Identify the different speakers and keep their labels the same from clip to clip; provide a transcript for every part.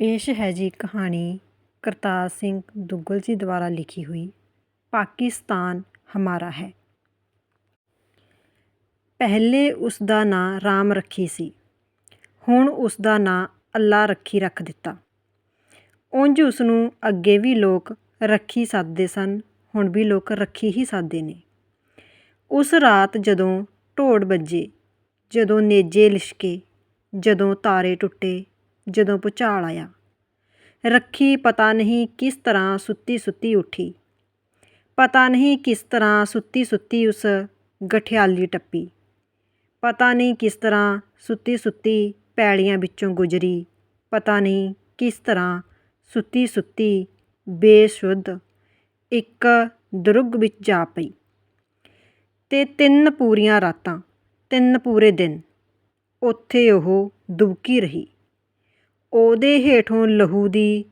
Speaker 1: ਪੇਸ਼ ਹੈ ਜੀ ਕਹਾਣੀ ਕਰਤਾਰ ਸਿੰਘ ਦੁੱਗਲ ਜੀ ਦੁਆਰਾ ਲਿਖੀ ਹੋਈ, ਪਾਕਿਸਤਾਨ ਹਮਾਰਾ ਹੈ। ਪਹਿਲੇ ਉਸ ਦਾ ਨਾਂ ਰਾਮ ਰੱਖੀ ਸੀ, ਹੁਣ ਉਸ ਦਾ ਨਾਂ ਅੱਲਾ ਰੱਖੀ ਰੱਖ ਦਿੱਤਾ। ਉਂਝ ਉਸ ਨੂੰ ਅੱਗੇ ਵੀ ਲੋਕ ਰੱਖੀ ਸੱਦਦੇ ਸਨ, ਹੁਣ ਵੀ ਲੋਕ ਰੱਖੀ ਹੀ ਸੱਦਦੇ ਨੇ। ਉਸ ਰਾਤ ਜਦੋਂ ਢੋੜ ਵੱਜੇ, ਜਦੋਂ ਨੇਜੇ ਲਿਸ਼ਕੇ, ਜਦੋਂ ਤਾਰੇ ਟੁੱਟੇ ਜਦੋਂ ਭੁਚਾਲ ਆਇਆ। ਰੱਖੀ ਪਤਾ ਨਹੀਂ ਕਿਸ ਤਰ੍ਹਾਂ ਸੁੱਤੀ ਸੁੱਤੀ ਉੱਠੀ। ਪਤਾ ਨਹੀਂ ਕਿਸ ਤਰ੍ਹਾਂ ਸੁੱਤੀ ਸੁੱਤੀ ਉਸ ਗਠਿਆਲੀ ਟੱਪੀ। ਪਤਾ ਨਹੀਂ ਕਿਸ ਤਰ੍ਹਾਂ ਸੁੱਤੀ ਸੁੱਤੀ ਪੈਲੀਆਂ ਵਿੱਚੋਂ ਗੁਜ਼ਰੀ। ਪਤਾ ਨਹੀਂ ਕਿਸ ਤਰ੍ਹਾਂ ਸੁੱਤੀ ਸੁੱਤੀ ਬੇਸੁੱਧ ਇੱਕ ਦਰੁੱਗ ਵਿੱਚ ਜਾ ਪਈ। ਤੇ ਤਿੰਨ ਪੂਰੀਆਂ ਰਾਤਾਂ, ਤਿੰਨ ਪੂਰੇ ਦਿਨ ਉੱਥੇ ਉਹ ਦੁਬਕੀ ਰਹੀ। ਉਹਦੇ ਹੇਠੋਂ ਲਹੂ ਦੀ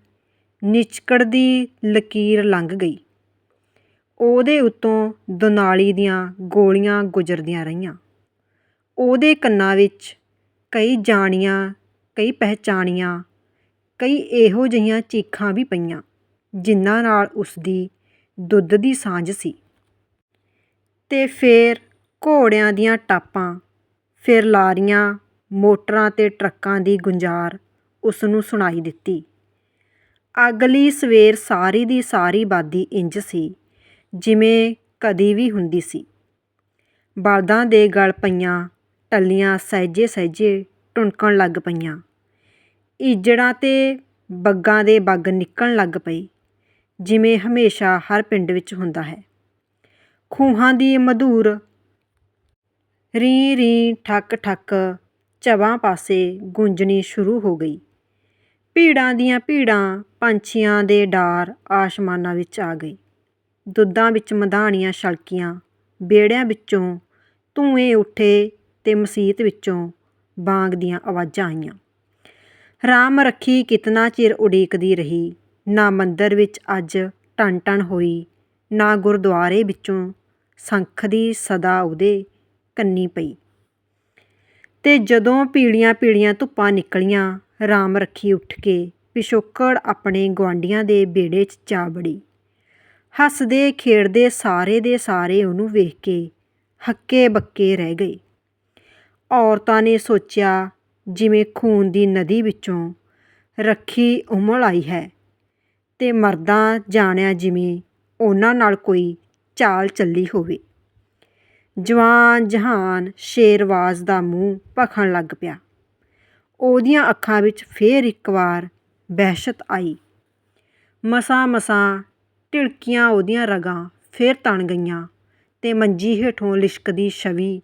Speaker 1: ਨਿਚਕੜਦੀ ਲਕੀਰ ਲੰਘ ਗਈ। ਉਹਦੇ ਉੱਤੋਂ ਦੁਨਾਲੀ ਦੀਆਂ ਗੋਲੀਆਂ ਗੁਜ਼ਰਦੀਆਂ ਰਹੀਆਂ। ਉਹਦੇ ਕੰਨਾਂ ਵਿੱਚ ਕਈ ਜਾਣੀਆਂ, ਕਈ ਪਹਿਚਾਣੀਆਂ, ਕਈ ਇਹੋ ਜਿਹੀਆਂ ਚੀਖਾਂ ਵੀ ਪਈਆਂ, ਜਿਨ੍ਹਾਂ ਨਾਲ ਉਸ ਦੀ ਦੁੱਧ ਦੀ ਸਾਂਝ ਸੀ। ਤੇ ਫੇਰ ਘੋੜਿਆਂ ਦੀਆਂ ਟਾਪਾਂ, ਫਿਰ ਲਾਰੀਆਂ, ਮੋਟਰਾਂ ਤੇ ਟਰੱਕਾਂ ਦੀ ਗੁੰਜਾਰ ਉਸ ਨੂੰ ਸੁਣਾਈ ਦਿੱਤੀ। ਅਗਲੀ ਸਵੇਰ ਸਾਰੀ ਦੀ ਸਾਰੀ ਬਾਦੀ ਇੰਜ ਸੀ, ਜਿਵੇਂ ਕਦੀ ਵੀ ਹੁੰਦੀ ਸੀ। ਬਲਦਾਂ ਦੇ ਗਲ ਪਈਆਂ, ਟੱਲੀਆਂ ਸਹਿਜੇ ਸਹਿਜੇ ਟੁਣਕਣ ਲੱਗ ਪਈਆਂ। ਈਜੜਾਂ ਤੇ ਬੱਗਾਂ ਦੇ ਬੱਗ ਨਿਕਲਣ ਲੱਗ ਪਈ ਜਿਵੇਂ ਹਮੇਸ਼ਾ ਹਰ ਪਿੰਡ ਵਿੱਚ ਹੁੰਦਾ ਹੈ। ਖੂਹਾਂ ਦੀ ਮਧੂਰ ਰੀ ਰੀ ਠੱਕ ਠੱਕ ਚਵਾਂ ਪਾਸੇ ਗੂੰਜਣੀ ਸ਼ੁਰੂ ਹੋ ਗਈ। ਭੀੜਾਂ ਦੀਆਂ ਭੀੜਾਂ ਪੰਛੀਆਂ ਦੇ ਡਾਰ ਆਸਮਾਨਾਂ ਵਿੱਚ ਆ ਗਈ। ਦੁੱਧਾਂ ਵਿੱਚ ਮਧਾਣੀਆਂ ਛਲਕੀਆਂ ਵਿਹੜਿਆਂ ਵਿੱਚੋਂ ਧੂਏ ਉੱਠੇ ਤੇ ਮਸੀਤ ਵਿੱਚੋਂ ਬਾਂਗ ਦੀਆਂ ਆਵਾਜ਼ਾਂ ਆਈਆਂ। ਰਾਮ ਰੱਖੀ ਕਿਤਨਾ ਚਿਰ ਉਡੀਕਦੀ ਰਹੀ, ਨਾ ਮੰਦਰ ਵਿੱਚ ਅੱਜ ਟਨ ਟਨ ਹੋਈ, ਨਾ ਗੁਰਦੁਆਰੇ ਵਿੱਚੋਂ ਸੰਖ ਦੀ ਸਦਾ ਉਹਦੇ ਕੰਨੀ ਪਈ। ਤੇ ਜਦੋਂ ਪੀੜੀਆਂ ਪੀੜੀਆਂ ਧੁੱਪਾਂ ਨਿਕਲੀਆਂ ਰਾਮ ਰੱਖੀ ਉੱਠ ਕੇ ਪਿਛੋਕੜ ਆਪਣੇ ਗੁਆਂਢੀਆਂ ਦੇ ਬੇੜੇ 'ਚ ਜਾ ਬੜੀ। ਹੱਸਦੇ, ਖੇਡਦੇ ਸਾਰੇ ਦੇ ਸਾਰੇ ਉਹਨੂੰ ਵੇਖ ਕੇ ਹੱਕੇ ਬੱਕੇ ਰਹਿ ਗਏ। ਔਰਤਾਂ ਨੇ ਸੋਚਿਆ, ਜਿਵੇਂ ਖੂਨ ਦੀ ਨਦੀ ਵਿੱਚੋਂ ਰੱਖੀ ਉਮਲ ਆਈ ਹੈ ਤੇ ਮਰਦਾਂ ਜਾਣਿਆ ਜਿਵੇਂ ਉਹਨਾਂ ਨਾਲ ਕੋਈ ਚਾਲ ਚੱਲੀ ਹੋਵੇ। ਜਵਾਨ ਜਹਾਨ ਸ਼ੇਰਵਾਜ਼ ਦਾ ਮੂੰਹ ਭਖਣ ਲੱਗ ਪਿਆ। ਉਹਦੀਆਂ ਅੱਖਾਂ ਵਿੱਚ ਫੇਰ ਇੱਕ ਵਾਰ ਵਹਿਸ਼ਤ ਆਈ। ਮਸਾਂ ਮਸਾਂ ਢਿੜਕੀਆਂ ਉਹਦੀਆਂ ਰਗਾਂ ਫੇਰ ਤਣ ਗਈਆਂ ਤੇ ਮੰਜੀ ਹੇਠੋਂ ਲਿਸ਼ਕਦੀ ਛਵੀ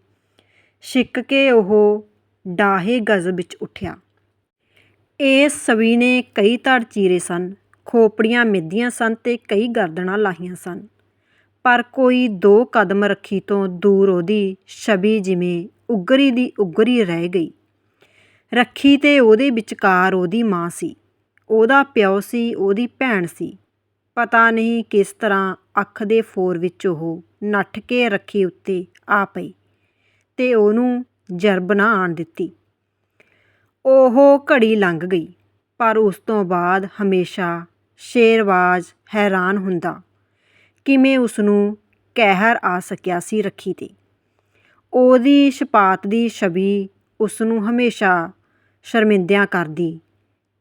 Speaker 1: ਛਿੱਕ ਕੇ ਉਹ ਡਾਹੇ ਗਜ਼ ਵਿੱਚ ਉੱਠਿਆ। ਇਸ ਛਵੀ ਨੇ ਕਈ ਧੜ ਚੀਰੇ ਸਨ, ਖੋਪੜੀਆਂ ਮਿੱਧੀਆਂ ਸਨ ਤੇ ਕਈ ਗਰਦਨਾਂ ਲਾਹੀਆਂ ਸਨ। ਪਰ ਕੋਈ ਦੋ ਕਦਮ ਰੱਖੀ ਤੋਂ ਦੂਰ ਉਹਦੀ ਛਵੀ ਜਿਵੇਂ ਉੱਘਰੀ ਦੀ ਉੱਘਰੀ ਰਹਿ ਗਈ। ਰੱਖੀ ਤੇ ਉਹਦੇ ਵਿਚਕਾਰ ਉਹਦੀ ਮਾਂ ਸੀ। ਉਹਦਾ ਪਿਓ ਸੀ, ਉਹਦੀ ਭੈਣ ਸੀ। ਪਤਾ ਨਹੀਂ ਕਿਸ ਤਰ੍ਹਾਂ ਅੱਖ ਦੇ ਫੋਰ ਵਿੱਚ ਉਹ ਨੱਠ ਕੇ ਰੱਖੀ ਉੱਤੇ ਆ ਪਈ ਤੇ ਉਹਨੂੰ ਜਰਬ ਨਾ ਆਣ ਦਿੱਤੀ। ਉਹ ਘੜੀ ਲੰਘ ਗਈ, ਪਰ ਉਸ ਤੋਂ ਬਾਅਦ ਹਮੇਸ਼ਾ ਸ਼ੇਰਵਾਜ਼ ਹੈਰਾਨ ਹੁੰਦਾ ਕਿਵੇਂ ਉਸ ਨੂੰ ਕਹਿਰ ਆ ਸਕਿਆ ਸੀ ਰੱਖੀ ਤੇ। ਉਹਦੀ ਛਪਾਤ ਦੀ ਛਵੀ ਉਸ ਨੂੰ ਹਮੇਸ਼ਾ ਸ਼ਰਮਿੰਦਿਆਂ ਕਰਦੀ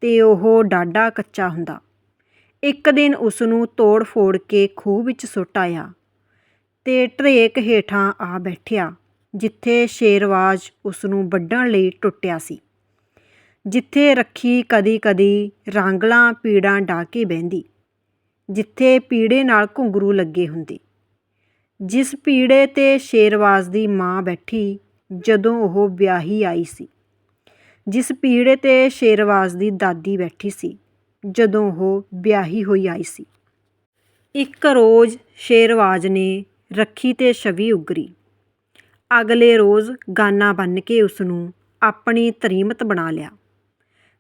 Speaker 1: ਤੇ ਉਹ ਡਾਢਾ ਕੱਚਾ ਹੁੰਦਾ। ਇੱਕ ਦਿਨ ਉਸ ਨੂੰ ਤੋੜ ਫੋੜ ਕੇ ਖੂਹ ਵਿੱਚ ਸੁੱਟ ਆਇਆ ਤੇ ਢਰੇਕ ਹੇਠਾਂ ਆ ਬੈਠਿਆ, ਜਿੱਥੇ ਸ਼ੇਰਵਾਜ਼ ਉਸ ਨੂੰ ਵੱਢਣ ਲਈ ਟੁੱਟਿਆ ਸੀ, ਜਿੱਥੇ ਰੱਖੀ ਕਦੀ ਕਦੀ ਰਾਂਗਲਾਂ ਪੀੜਾਂ ਢਾ ਕੇ ਬਹਿੰਦੀ, ਜਿੱਥੇ ਪੀੜੇ ਨਾਲ ਘੁੰਗਰੂ ਲੱਗੇ ਹੁੰਦੇ। ਜਿਸ ਪੀੜੇ ਤੇ ਸ਼ੇਰਵਾਜ਼ ਦੀ ਮਾਂ ਬੈਠੀ, ਜਦੋਂ ਉਹ ਵਿਆਹੀ ਆਈ ਸੀ। ਜਿਸ ਪੀੜੇ ਤੇ ਸ਼ੇਰਵਾਜ਼ ਦੀ ਦਾਦੀ ਬੈਠੀ ਸੀ, ਜਦੋਂ ਉਹ ਵਿਆਹੀ ਹੋਈ ਆਈ ਸੀ। ਇੱਕ ਰੋਜ਼ ਸ਼ੇਰਵਾਜ਼ ਨੇ ਰੱਖੀ ਤੇ ਛਵੀ ਉਗਰੀ। ਅਗਲੇ ਰੋਜ਼ ਗਾਨਾ ਬੰਨ੍ਹ ਕੇ ਉਸਨੂੰ ਆਪਣੀ ਤਰੀਮਤ ਬਣਾ ਲਿਆ।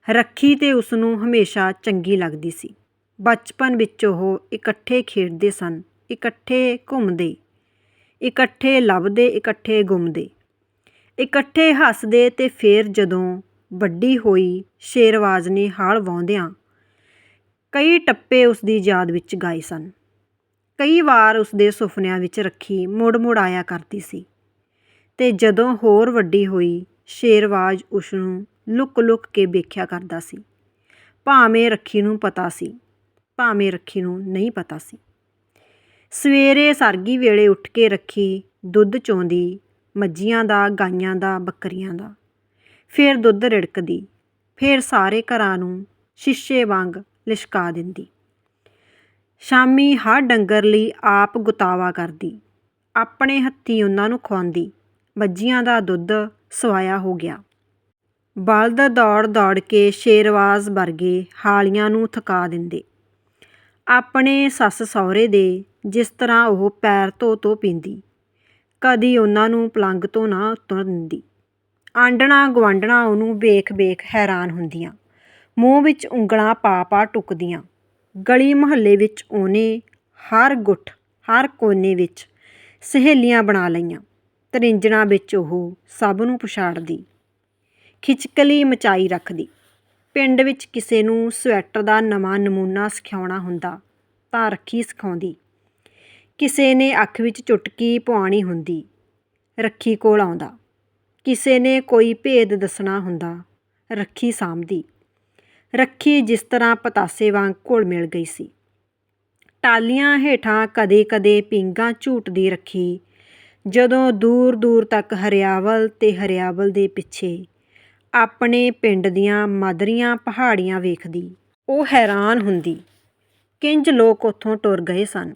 Speaker 1: ਰੱਖੀ ਤੇ ਉਸਨੂੰ ਹਮੇਸ਼ਾ ਚੰਗੀ ਲੱਗਦੀ ਸੀ। ਬਚਪਨ ਵਿੱਚ ਉਹ ਇਕੱਠੇ ਖੇਡਦੇ ਸਨ, ਇਕੱਠੇ ਘੁੰਮਦੇ, ਇਕੱਠੇ ਲੱਭਦੇ, ਇਕੱਠੇ ਗੁੰਮਦੇ। ਇਕੱਠੇ ਹੱਸਦੇ ਤੇ ਫੇਰ ਜਦੋਂ ਵੱਡੀ ਹੋਈ ਸ਼ੇਰਵਾਜ਼ ਨੇ ਹਾਲ ਵਾਹੁੰਦਿਆਂ ਕਈ ਟੱਪੇ ਉਸ ਦੀ ਯਾਦ ਵਿੱਚ ਗਾਏ ਸਨ। ਕਈ ਵਾਰ ਉਸ ਦੇ ਸੁਪਨਿਆਂ ਵਿੱਚ ਰੱਖੀ ਮੁੜ ਮੁੜ ਆਇਆ ਕਰਦੀ ਸੀ। ਤੇ ਜਦੋਂ ਹੋਰ ਵੱਡੀ ਹੋਈ, ਸ਼ੇਰਵਾਜ਼ ਉਸ ਨੂੰ ਲੁਕ ਲੁਕ ਕੇ ਵੇਖਿਆ ਕਰਦਾ ਸੀ। ਭਾਵੇਂ ਰੱਖੀ ਨੂੰ ਪਤਾ ਸੀ, ਭਾਵੇਂ ਰੱਖੀ ਨੂੰ ਨਹੀਂ ਪਤਾ ਸੀ। ਸਵੇਰੇ ਸਰਗੀ ਵੇਲੇ ਉੱਠ ਕੇ ਰੱਖੀ ਦੁੱਧ ਚੋਂਦੀ, ਮੱਝੀਆਂ ਦਾ, ਗਾਈਆਂ ਦਾ, ਬੱਕਰੀਆਂ ਦਾ। ਫਿਰ ਦੁੱਧ ਰਿੜਕਦੀ, ਫਿਰ ਸਾਰੇ ਘਰਾਂ ਨੂੰ ਸ਼ੀਸ਼ੇ ਵਾਂਗ ਲਿਸ਼ਕਾ ਦਿੰਦੀ। ਸ਼ਾਮੀ ਹਰ ਡੰਗਰ ਲਈ ਆਪ ਗੁਤਾਵਾ ਕਰਦੀ, ਆਪਣੇ ਹੱਥੀਂ ਉਹਨਾਂ ਨੂੰ ਖਵਾਉਂਦੀ ਮੱਝੀਆਂ ਦਾ ਦੁੱਧ ਸਵਾਇਆ ਹੋ ਗਿਆ। ਬਲਦ ਦੌੜ ਦੌੜ ਕੇ ਸ਼ੇਰਵਾਜ਼ ਵਰਗੇ ਹਾਲੀਆਂ ਨੂੰ ਥਕਾ ਦਿੰਦੇ। ਆਪਣੇ ਸੱਸ ਸਹੁਰੇ ਦੇ ਜਿਸ ਤਰ੍ਹਾਂ ਉਹ ਪੈਰ ਧੋ ਧੋ ਪੀਂਦੀ, ਕਦੀ ਉਹਨਾਂ ਨੂੰ ਪਲੰਗ ਤੋਂ ਨਾ ਉਤਰ ਦਿੰਦੀ। ਆਂਢਣਾ ਗੁਆਂਢਣਾ ਉਹਨੂੰ ਵੇਖ ਵੇਖ ਹੈਰਾਨ ਹੁੰਦੀਆਂ। ਮੂੰਹ ਵਿੱਚ ਉਂਗਲਾਂ ਪਾ ਪਾ ਟੁਕਦੀਆਂ। ਗਲੀ ਮੁਹੱਲੇ ਵਿੱਚ ਉਹਨੇ ਹਰ ਗੁੱਠ, ਹਰ ਕੋਨੇ ਵਿੱਚ ਸਹੇਲੀਆਂ ਬਣਾ ਲਈਆਂ। ਤਰਿੰਜਣਾ ਵਿੱਚ ਉਹ ਸਭ ਨੂੰ ਪਛਾੜਦੀ। ਖਿਚਕਲੀ ਮਚਾਈ ਰੱਖਦੀ। ਪਿੰਡ ਵਿੱਚ ਕਿਸੇ ਨੂੰ ਸਵੈਟਰ ਦਾ ਨਵਾਂ ਨਮੂਨਾ ਸਿਖਾਉਣਾ ਹੁੰਦਾ ਤਾਂ ਰੱਖੀ ਸਿਖਾਉਂਦੀ। ਕਿਸੇ ਨੇ ਅੱਖ ਵਿੱਚ ਚੁਟਕੀ ਪਵਾਉਣੀ ਹੁੰਦੀ। ਰੱਖੀ ਕੋਲ ਆਉਂਦਾ। ਕਿਸੇ ਨੇ ਕੋਈ ਭੇਦ ਦੱਸਣਾ ਹੁੰਦਾ। ਰੱਖੀ ਸਾਂਭਦੀ। ਰੱਖੀ ਜਿਸ ਤਰ੍ਹਾਂ ਪਤਾਸੇ ਵਾਂਗ ਘੁਲ ਮਿਲ ਗਈ ਸੀ। ਟਾਲੀਆਂ ਹੇਠਾਂ ਕਦੇ-ਕਦੇ ਪਿੰਗਾਂ ਝੂਟਦੀ ਰੱਖੀ। ਜਦੋਂ ਦੂਰ-ਦੂਰ ਤੱਕ ਹਰਿਆਵਲ ਤੇ ਹਰਿਆਵਲ ਦੇ ਪਿੱਛੇ ਆਪਣੇ ਪਿੰਡ ਦੀਆਂ ਮਦਰੀਆਂ ਪਹਾੜੀਆਂ ਵੇਖਦੀ, ਉਹ ਹੈਰਾਨ ਹੁੰਦੀ, ਕਿੰਜ ਲੋਕ ਉੱਥੋਂ ਟੁਰ ਗਏ ਸਨ।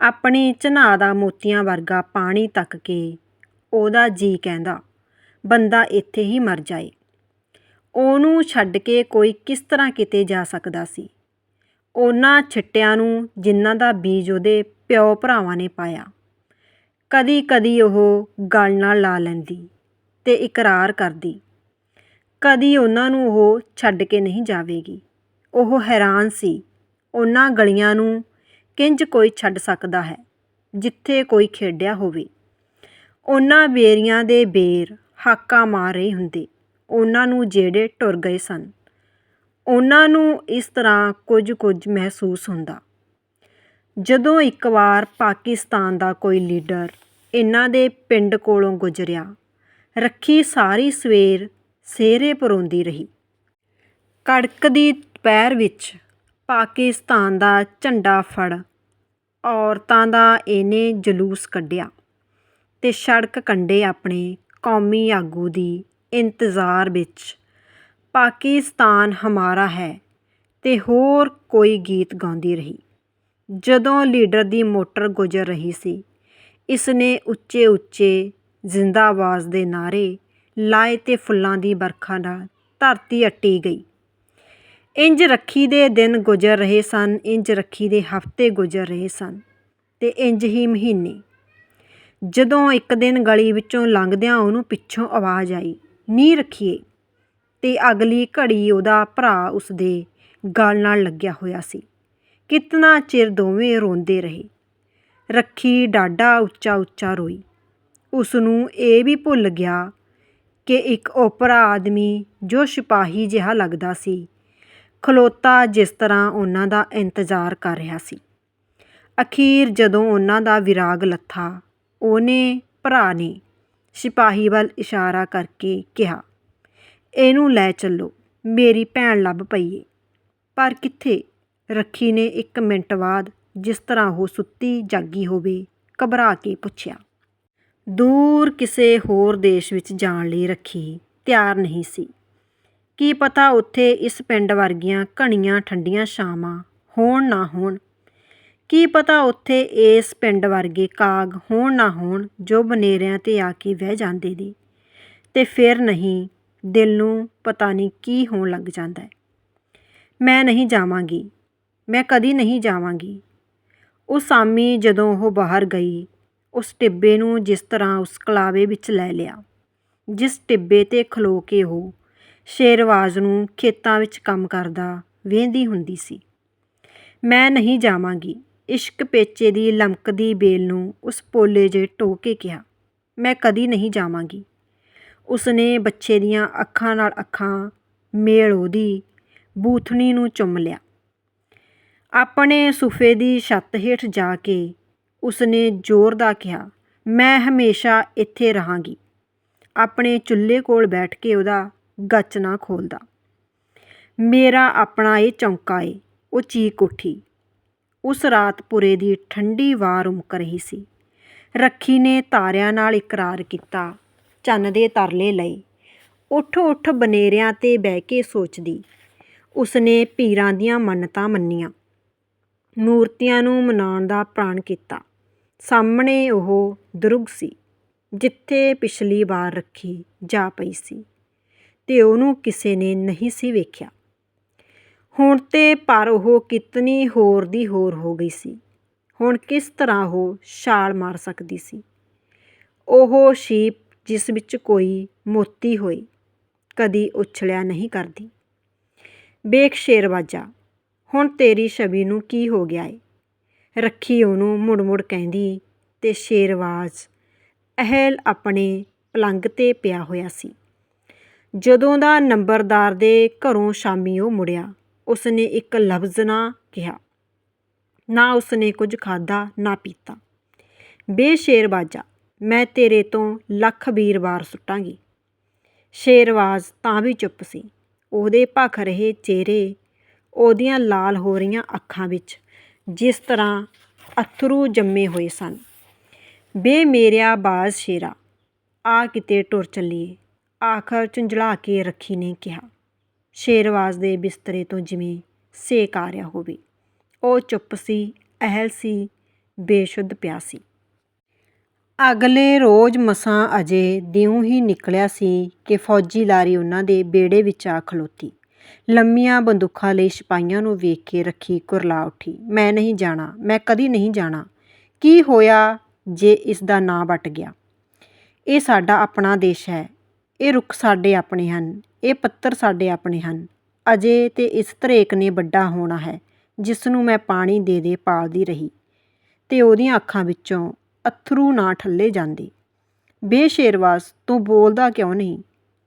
Speaker 1: ਆਪਣੀ ਝਨਾਹ ਦਾ ਮੋਤੀਆਂ ਵਰਗਾ ਪਾਣੀ ਤੱਕ ਕੇ ਉਹਦਾ ਜੀ ਕਹਿੰਦਾ ਬੰਦਾ ਇੱਥੇ ਹੀ ਮਰ ਜਾਏ। ਉਹਨੂੰ ਛੱਡ ਕੇ ਕੋਈ ਕਿਸ ਤਰ੍ਹਾਂ ਕਿਤੇ ਜਾ ਸਕਦਾ ਸੀ। ਉਹਨਾਂ ਛਿੱਟਿਆਂ ਨੂੰ ਜਿਨ੍ਹਾਂ ਦਾ ਬੀਜ ਉਹਦੇ ਪਿਓ ਭਰਾਵਾਂ ਨੇ ਪਾਇਆ। ਕਦੀ ਕਦੀ ਉਹ ਗਲ ਨਾਲ ਲਾ ਲੈਂਦੀ ਤੇ ਇਕਰਾਰ ਕਰਦੀ। ਕਦੀ ਉਹਨਾਂ ਨੂੰ ਉਹ ਛੱਡ ਕੇ ਨਹੀਂ ਜਾਵੇਗੀ। ਉਹ ਹੈਰਾਨ ਸੀ। ਉਹਨਾਂ ਗਲੀਆਂ ਨੂੰ ਕਿੰਜ ਕੋਈ ਛੱਡ ਸਕਦਾ ਹੈ, ਜਿੱਥੇ ਕੋਈ ਖੇਡਿਆ ਹੋਵੇ। ਉਹਨਾਂ ਬੇਰੀਆਂ ਦੇ ਬੇਰ ਹਾਕਾ ਮਾਰ ਰਹੇ ਹੁੰਦੇ। ਉਹਨਾਂ ਨੂੰ ਜਿਹੜੇ ਟੁਰ ਗਏ ਸਨ। ਉਹਨਾਂ ਨੂੰ ਇਸ ਤਰ੍ਹਾਂ ਕੁਝ ਕੁਝ ਮਹਿਸੂਸ ਹੁੰਦਾ। ਜਦੋਂ ਇੱਕ ਵਾਰ ਪਾਕਿਸਤਾਨ ਦਾ ਕੋਈ ਲੀਡਰ ਇਹਨਾਂ ਦੇ ਪਿੰਡ ਕੋਲੋਂ ਗੁਜ਼ਰਿਆ, ਰੱਖੀ ਸਾਰੀ ਸਵੇਰ ਸਿਹਰੇ ਪਰੋਂਦੀ ਰਹੀ। ਕੜਕਦੀ ਦੁਪਹਿਰ ਵਿੱਚ ਪਾਕਿਸਤਾਨ ਦਾ ਝੰਡਾ ਫੜ ਔਰਤਾਂ ਦਾ ਇਹਨੇ ਜਲੂਸ ਕੱਢਿਆ ਤੇ ਸੜਕ ਕੰਢੇ ਆਪਣੇ ਕੌਮੀ ਆਗੂ ਦੀ ਇੰਤਜ਼ਾਰ ਵਿੱਚ ਪਾਕਿਸਤਾਨ ਹਮਾਰਾ ਹੈ ਤੇ ਹੋਰ ਕੋਈ ਗੀਤ ਗਾਉਂਦੀ ਰਹੀ। ਜਦੋਂ ਲੀਡਰ ਦੀ ਮੋਟਰ ਗੁਜ਼ਰ ਰਹੀ ਸੀ, ਇਸਨੇ ਉੱਚੇ ਉੱਚੇ ਜ਼ਿੰਦਾਬਾਜ਼ ਦੇ ਨਾਅਰੇ ਲਾਏ ਤੇ ਫੁੱਲਾਂ ਦੀ ਵਰਖਾ ਨਾਲ ਧਰਤੀ ਅੱਟੀ ਗਈ। ਇੰਜ ਰੱਖੀ ਦੇ ਦਿਨ ਗੁਜ਼ਰ ਰਹੇ ਸਨ, ਇੰਜ ਰੱਖੀ ਦੇ ਹਫ਼ਤੇ ਗੁਜ਼ਰ ਰਹੇ ਸਨ ਤੇ ਇੰਜ ਹੀ ਮਹੀਨੇ ਜਦੋਂ ਇੱਕ ਦਿਨ ਗਲੀ ਵਿੱਚੋਂ ਲੰਘਦਿਆਂ ਉਹਨੂੰ ਪਿੱਛੋਂ ਆਵਾਜ਼ ਆਈ ਨੀ ਰੱਖੀਏ। ਤੇ ਅਗਲੀ ਘੜੀ ਉਹਦਾ ਭਰਾ ਉਸਦੇ ਗਲ ਨਾਲ ਲੱਗਿਆ ਹੋਇਆ ਸੀ। ਕਿਤਨਾ ਚਿਰ ਦੋਵੇਂ ਰੋਂਦੇ ਰਹੇ। ਰੱਖੀ ਡਾਡਾ ਉੱਚਾ ਉੱਚਾ ਰੋਈ। ਉਸ ਨੂੰ ਇਹ ਵੀ ਭੁੱਲ ਗਿਆ ਕਿ ਇੱਕ ਓਪਰਾ ਆਦਮੀ ਜੋ ਸਿਪਾਹੀ ਜਿਹਾ ਲੱਗਦਾ ਸੀ, ਖਲੋਤਾ ਜਿਸ ਤਰ੍ਹਾਂ ਉਹਨਾਂ ਦਾ ਇੰਤਜ਼ਾਰ ਕਰ ਰਿਹਾ ਸੀ। ਅਖੀਰ ਜਦੋਂ ਉਹਨਾਂ ਦਾ ਵਿਰਾਗ ਲੱਥਾ ਉਹਨੇ ਭਰਾ ਨੇ ਸਿਪਾਹੀ ਵੱਲ ਇਸ਼ਾਰਾ ਕਰਕੇ ਕਿਹਾ, ਇਹਨੂੰ ਲੈ ਚੱਲੋ, ਮੇਰੀ ਭੈਣ ਲੱਭ ਪਈਏ। ਪਰ ਕਿੱਥੇ? ਰੱਖੀ ਨੇ ਇੱਕ ਮਿੰਟ ਬਾਅਦ ਜਿਸ ਤਰ੍ਹਾਂ ਉਹ ਸੁੱਤੀ ਜਾਗੀ ਹੋਵੇ, ਘਬਰਾ ਕੇ ਪੁੱਛਿਆ, ਦੂਰ ਕਿਸੇ ਹੋਰ ਦੇਸ਼ ਵਿੱਚ ਜਾਣ ਲਈ ਰੱਖੀ ਤਿਆਰ ਨਹੀਂ ਸੀ। ਕੀ ਪਤਾ ਉੱਥੇ ਇਸ ਪਿੰਡ ਵਰਗੀਆਂ ਘਣੀਆਂ ਠੰਡੀਆਂ ਛਾਵਾਂ ਹੋਣ ਨਾ ਹੋਣ ਕੀ ਪਤਾ ਉੱਥੇ ਇਸ ਪਿੰਡ ਵਰਗੇ ਕਾਗ ਹੋਣ ਨਾ ਹੋਣ ਜੋ ਬਨੇਰਿਆਂ ਤੇ ਆ ਕੇ ਬਹਿ ਜਾਂਦੇ ਨੇ। ਤੇ ਫਿਰ ਨਹੀਂ, ਦਿਲ ਨੂੰ ਪਤਾ ਨਹੀਂ ਕੀ ਹੋਣ ਲੱਗ ਜਾਂਦਾ ਹੈ। ਮੈਂ ਨਹੀਂ ਜਾਵਾਂਗੀ, ਮੈਂ ਕਦੀ ਨਹੀਂ ਜਾਵਾਂਗੀ। ਉਹ ਸਾਮੀ ਜਦੋਂ ਉਹ ਬਾਹਰ ਗਈ, ਉਸ ਟਿੱਬੇ ਨੂੰ ਜਿਸ ਤਰ੍ਹਾਂ ਉਸ ਕਲਾਵੇ ਵਿੱਚ ਲੈ ਲਿਆ, ਜਿਸ ਟਿੱਬੇ ਤੇ ਖਲੋ ਕੇ ਉਹ ਸ਼ੇਰਵਾਜ਼ ਨੂੰ ਖੇਤਾਂ ਵਿੱਚ ਕੰਮ ਕਰਦਾ ਵੇਂਦੀ ਹੁੰਦੀ ਸੀ। ਮੈਂ ਨਹੀਂ ਜਾਵਾਂਗੀ ਇਸ਼ਕ ਪੇਚੇ ਦੀ ਲਮਕਦੀ ਬੇਲ ਨੂੰ ਉਸ ਪੋਲੇ ਜੇ ਟੋ ਕੇ ਕਿਹਾ, ਮੈਂ ਕਦੀ ਨਹੀਂ ਜਾਵਾਂਗੀ। ਉਸਨੇ ਬੱਚੇ ਦੀਆਂ ਅੱਖਾਂ ਨਾਲ ਅੱਖਾਂ ਮੇਲ ਉਹਦੀ ਬੂਥਣੀ ਨੂੰ ਚੁੰਮ ਲਿਆ। ਆਪਣੇ ਸੁਫੇ ਦੀ ਛੱਤ ਹੇਠ ਜਾ ਕੇ ਉਸਨੇ ਜ਼ੋਰ ਦਾ ਕਿਹਾ, ਮੈਂ ਹਮੇਸ਼ਾ ਇੱਥੇ ਰਹਾਂਗੀ। ਆਪਣੇ ਚੁੱਲ੍ਹੇ ਕੋਲ ਬੈਠ ਕੇ ਉਹਦਾ ਗੱਚ ਨਾ ਖੋਲਦਾ। ਮੇਰਾ ਆਪਣਾ ਇਹ ਚੌਂਕਾ ਏ, ਉਹ ਚੀਕ ਉੱਠੀ। ਉਸ ਰਾਤ ਪੁਰੇ ਦੀ ਠੰਡੀ ਵਾਰ ਉਮਕ ਰਹੀ ਸੀ। ਰੱਖੀ ਨੇ ਤਾਰਿਆਂ ਨਾਲ ਇਕਰਾਰ ਕੀਤਾ, ਚੰਨ ਦੇ ਤਰਲੇ ਲਈ ਉੱਠ ਉੱਠ ਬਨੇਰਿਆਂ ਤੇ ਬਹਿ ਕੇ ਸੋਚਦੀ ਉਸਨੇ ਪੀਰਾਂ ਦੀਆਂ ਮੰਨਤਾਂ ਮੰਨੀਆਂ। ਮੂਰਤੀਆਂ ਨੂੰ ਮਨਾਉਣ ਦਾ ਪ੍ਰਾਣ ਕੀਤਾ। ਸਾਹਮਣੇ ਉਹ ਦਰੁਗ ਸੀ, ਜਿੱਥੇ ਪਿਛਲੀ ਵਾਰ ਰੱਖੀ ਜਾ ਪਈ ਸੀ, ਤੇ ਉਹਨੂੰ ਕਿਸੇ ਨੇ ਨਹੀਂ ਸੀ ਵੇਖਿਆ। ਹੁਣ ਤੇ ਪਰ ਉਹ ਕਿਤਨੀ ਹੋਰ ਦੀ ਹੋਰ ਹੋ ਗਈ ਸੀ। ਹੁਣ ਕਿਸ ਤਰ੍ਹਾਂ ਉਹ ਛਾਲ ਮਾਰ ਸਕਦੀ ਸੀ। ਉਹ ਸ਼ੀਪ ਜਿਸ ਵਿੱਚ ਕੋਈ ਮੋਤੀ ਹੋਈ, ਕਦੀ ਉਛਲਿਆ ਨਹੀਂ ਕਰਦੀ। ਵੇਖ ਸ਼ੇਰਵਾਜਾ ਹੁਣ ਤੇਰੀ ਛਵੀ ਨੂੰ ਕੀ ਹੋ ਗਿਆ ਏ? ਰੱਖੀ ਉਹਨੂੰ ਮੁੜ-ਮੁੜ ਕਹਿੰਦੀ ਤੇ ਸ਼ੇਰਵਾਜ਼ ਅਹਿਲ ਆਪਣੇ ਪਲੰਗ ਤੇ ਪਿਆ ਹੋਇਆ ਸੀ। ਜਦੋਂ ਦਾ ਨੰਬਰਦਾਰ ਦੇ ਘਰੋਂ ਸ਼ਾਮੀ ਉਹ ਮੁੜਿਆ ਉਸਨੇ ਇੱਕ ਲਫ਼ਜ਼ ਨਾ ਕਿਹਾ, ਨਾ ਉਸਨੇ ਕੁਝ ਖਾਦਾ ਨਾ ਪੀਤਾ। ਬੇਸ਼ੇਰਵਾਜਾ ਮੈਂ ਤੇਰੇ ਤੋਂ ਲੱਖ ਵੀਰਵਾਰ ਸੁੱਟਾਂਗੀ। ਸ਼ੇਰਵਾਜ਼ ਤਾਂ ਵੀ ਚੁੱਪ ਸੀ। ਉਹਦੇ ਭਖ ਰਹੇ ਚਿਹਰੇ, ਉਹਦੀਆਂ ਲਾਲ ਹੋ ਰਹੀਆਂ ਅੱਖਾਂ ਵਿੱਚ ਜਿਸ ਤਰ੍ਹਾਂ ਅਥਰੂ ਜੰਮੇ ਹੋਏ ਸਨ। ਬੇ ਮੇਰਿਆ ਬਾਜ਼ ਸ਼ੇਰਾ, ਆ ਕਿਤੇ ਟੁਰ ਚੱਲੀਏ, ਆਖਰ ਝੁੰਝਲਾ ਕੇ ਰੱਖੀ ਨੇ ਕਿਹਾ। ਸ਼ੇਰਵਾਜ਼ ਦੇ ਬਿਸਤਰੇ ਤੋਂ ਜਿਵੇਂ ਸੇਕ ਆ ਰਿਹਾ ਹੋਵੇ। ਉਹ ਚੁੱਪ ਸੀ, ਅਹਿਲ ਸੀ, ਬੇਸ਼ੁੱਧ ਪਿਆ ਸੀ। ਅਗਲੇ ਰੋਜ਼ ਮਸਾਂ ਅਜੇ ਦਿਉਂ ਹੀ ਨਿਕਲਿਆ ਸੀ ਕਿ ਫੌਜੀ ਲਾਰੀ ਉਹਨਾਂ ਦੇ ਬੇੜੇ ਵਿੱਚ ਆ ਖਲੋਤੀ। ਲੰਮੀਆਂ ਬੰਦੂਕਾਂ ਲਈ ਸਿਪਾਹੀਆਂ ਨੂੰ ਵੇਖ ਕੇ ਰੱਖੀ ਕੁਰਲਾ ਉੱਠੀ। ਮੈਂ ਨਹੀਂ ਜਾਣਾ, ਮੈਂ ਕਦੀ ਨਹੀਂ ਜਾਣਾ। ਕੀ ਹੋਇਆ ਜੇ ਇਸ ਦਾ ਨਾਂ ਵੱਟ ਗਿਆ? ਇਹ ਸਾਡਾ ਆਪਣਾ ਦੇਸ਼ ਹੈ ਇਹ ਰੁੱਖ ਸਾਡੇ ਆਪਣੇ ਹਨ, ਇਹ ਪੱਤਰ ਸਾਡੇ ਆਪਣੇ ਹਨ। ਅਜੇ ਤੇ ਇਸ ਧਰੇਕ ਨੇ ਵੱਡਾ ਹੋਣਾ ਹੈ ਜਿਸ ਨੂੰ ਮੈਂ ਪਾਣੀ ਦੇ ਦੇ ਪਾਲਦੀ ਰਹੀ। ਤੇ ਉਹਦੀਆਂ ਅੱਖਾਂ ਵਿੱਚੋਂ ਅਥਰੂ ਨਾ ਠੱਲੇ ਜਾਂਦੇ। ਬੇਸ਼ੇਰਵਾਸ ਤੂੰ ਬੋਲਦਾ ਕਿਉਂ ਨਹੀਂ?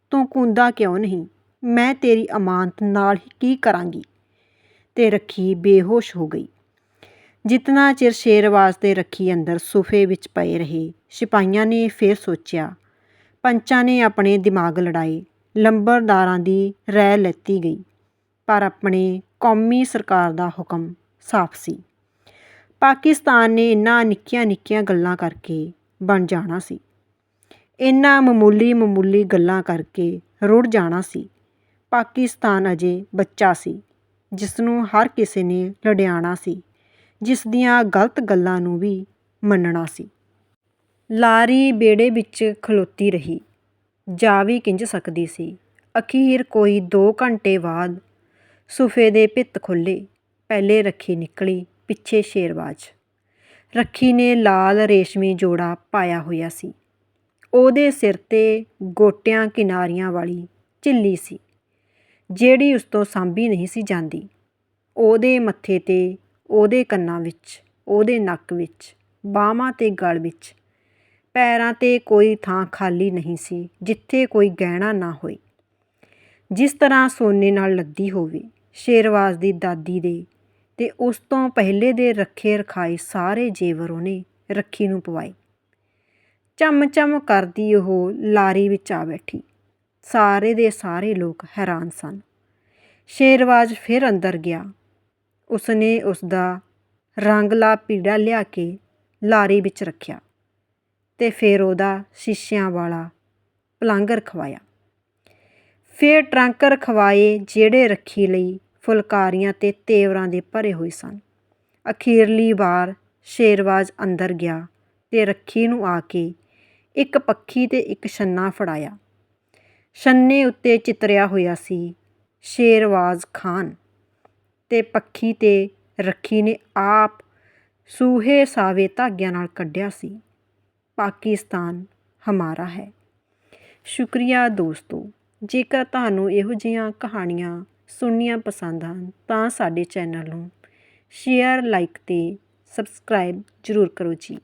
Speaker 1: ਤੂੰ ਕੁੰਦਾ ਕਿਉਂ ਨਹੀਂ? ਮੈਂ ਤੇਰੀ ਅਮਾਨਤ ਨਾਲ ਹੀ ਕੀ ਕਰਾਂਗੀ? ਤੇ ਰੱਖੀ ਬੇਹੋਸ਼ ਹੋ ਗਈ। ਜਿਤਨਾ ਚਿਰ ਸ਼ੇਰਵਾਸ ਦੇ ਰੱਖੀ ਅੰਦਰ ਸੋਫੇ ਵਿੱਚ ਪਏ ਰਹੇ, ਸਿਪਾਹੀਆਂ ਨੇ ਫੇਰ ਸੋਚਿਆ ਪੰਚਾਂ ਨੇ ਆਪਣੇ ਦਿਮਾਗ ਲੜਾਏ। ਲੰਬਰਦਾਰਾਂ ਦੀ ਰਾਇ ਲੈਤੀ ਗਈ, ਪਰ ਆਪਣੇ ਕੌਮੀ ਸਰਕਾਰ ਦਾ ਹੁਕਮ ਸਾਫ਼ ਸੀ। ਪਾਕਿਸਤਾਨ ਨੇ ਇਨ੍ਹਾਂ ਨਿੱਕੀਆਂ ਨਿੱਕੀਆਂ ਗੱਲਾਂ ਕਰਕੇ ਬਣ ਜਾਣਾ ਸੀ। ਇਨ੍ਹਾਂ ਮਾਮੂਲੀ ਮਾਮੂਲੀ ਗੱਲਾਂ ਕਰਕੇ ਰੁੜ ਜਾਣਾ ਸੀ। ਪਾਕਿਸਤਾਨ ਅਜੇ ਬੱਚਾ ਸੀ ਜਿਸ ਨੂੰ ਹਰ ਕਿਸੇ ਨੇ ਲੜਿਆਣਾ ਸੀ, ਜਿਸ ਦੀਆਂ ਗਲਤ ਗੱਲਾਂ ਨੂੰ ਵੀ ਮੰਨਣਾ ਸੀ। ਲਾਰੀ ਬੇੜੇ ਵਿੱਚ ਖਲੋਤੀ ਰਹੀ। ਜਾ ਵੀ ਕਿੰਝ ਸਕਦੀ ਸੀ। ਅਖੀਰ ਕੋਈ ਦੋ ਘੰਟੇ ਬਾਅਦ ਸੁਫੇ ਦੇ ਭਿੱਤ ਖੋਲ੍ਹੇ, ਪਹਿਲੇ ਰੱਖੀ ਨਿਕਲੀ ਪਿੱਛੇ ਸ਼ੇਰਵਾਜ। ਰੱਖੀ ਨੇ ਲਾਲ ਰੇਸ਼ਮੀ ਜੋੜਾ ਪਾਇਆ ਹੋਇਆ ਸੀ। ਉਹਦੇ ਸਿਰ ਤੇ ਗੋਟਿਆਂ ਕਿਨਾਰੀਆਂ ਵਾਲੀ ਝਿੱਲੀ ਸੀ, ਜਿਹੜੀ ਉਸ ਤੋਂ ਸਾਂਭੀ ਨਹੀਂ ਸੀ ਜਾਂਦੀ। ਉਹਦੇ ਮੱਥੇ ਤੇ ਉਹਦੇ ਕੰਨਾਂ ਵਿੱਚ, ਉਹਦੇ ਨੱਕ ਵਿੱਚ, ਬਾਹਾਂ ਤੇ ਗਲ ਵਿੱਚ ਪੈਰਾਂ ਤੇ ਕੋਈ ਥਾਂ ਖਾਲੀ ਨਹੀਂ ਸੀ, ਜਿੱਥੇ ਕੋਈ ਗਹਿਣਾ ਨਾ ਹੋਏ ਜਿਸ ਤਰ੍ਹਾਂ ਸੋਨੇ ਨਾਲ ਲੱਦੀ ਹੋਵੇ, ਸ਼ੇਰਵਾਜ਼ ਦੀ ਦਾਦੀ ਦੇ, ਤੇ ਉਸ ਤੋਂ ਪਹਿਲੇ ਦੇ ਰੱਖੇ ਰਖਾਏ ਸਾਰੇ ਜੇਵਰ ਉਹਨੇ ਰੱਖੀ ਨੂੰ ਪਵਾਏ। ਚਮ ਚਮ ਕਰਦੀ ਉਹ ਲਾਰੀ ਵਿੱਚ ਆ ਬੈਠੀ। ਸਾਰੇ ਦੇ ਸਾਰੇ ਲੋਕ ਹੈਰਾਨ ਸਨ। ਸ਼ੇਰਵਾਜ਼ ਫਿਰ ਅੰਦਰ ਗਿਆ। ਉਸਨੇ ਉਸ ਦਾ ਰੰਗਲਾ ਪੀੜਾ ਲਿਆ ਕੇ ਲਾਰੀ ਵਿੱਚ ਰੱਖਿਆ। ਤੇ ਫਿਰ ਉਹਦਾ ਸ਼ੀਸ਼ਿਆਂ ਵਾਲਾ ਪਲੰਗ ਰਖਵਾਇਆ ਫਿਰ ਟਰੰਕ ਰਖਵਾਏ ਜਿਹੜੇ ਰੱਖੀ ਲਈ ਫੁਲਕਾਰੀਆਂ ਤੇ ਤੇਵਰਾਂ ਦੇ ਭਰੇ ਹੋਏ ਸਨ। ਅਖੀਰਲੀ ਵਾਰ ਸ਼ੇਰਵਾਜ਼ ਅੰਦਰ ਗਿਆ ਤੇ ਰੱਖੀ ਨੂੰ ਆ ਕੇ ਇੱਕ ਪੱਖੀ ਤੇ ਇੱਕ ਛੰਨਾ ਫੜਾਇਆ। ਛੰਨੇ ਉੱਤੇ ਚਿਤਰਿਆ ਹੋਇਆ ਸੀ ਸ਼ੇਰਵਾਜ਼ ਖਾਨ ਤੇ ਪੱਖੀ ਤੇ ਰੱਖੀ ਨੇ ਆਪ ਸੂਹੇ ਸਾਵੇ ਧਾਗਿਆਂ ਨਾਲ ਕੱਢਿਆ ਸੀ। ਪਾਕਿਸਤਾਨ ਹਮਾਰਾ ਹੈ। ਸ਼ੁਕਰੀਆ ਦੋਸਤੋ, ਜੇਕਰ ਤੁਹਾਨੂੰ ਇਹੋ ਜਿਹੀਆਂ ਕਹਾਣੀਆਂ ਸੁਣਨੀਆਂ ਪਸੰਦ ਹਨ, ਤਾਂ ਸਾਡੇ ਚੈਨਲ ਨੂੰ ਸ਼ੇਅਰ, ਲਾਈਕ ਅਤੇ ਸਬਸਕ੍ਰਾਈਬ ਜ਼ਰੂਰ ਕਰੋ ਜੀ।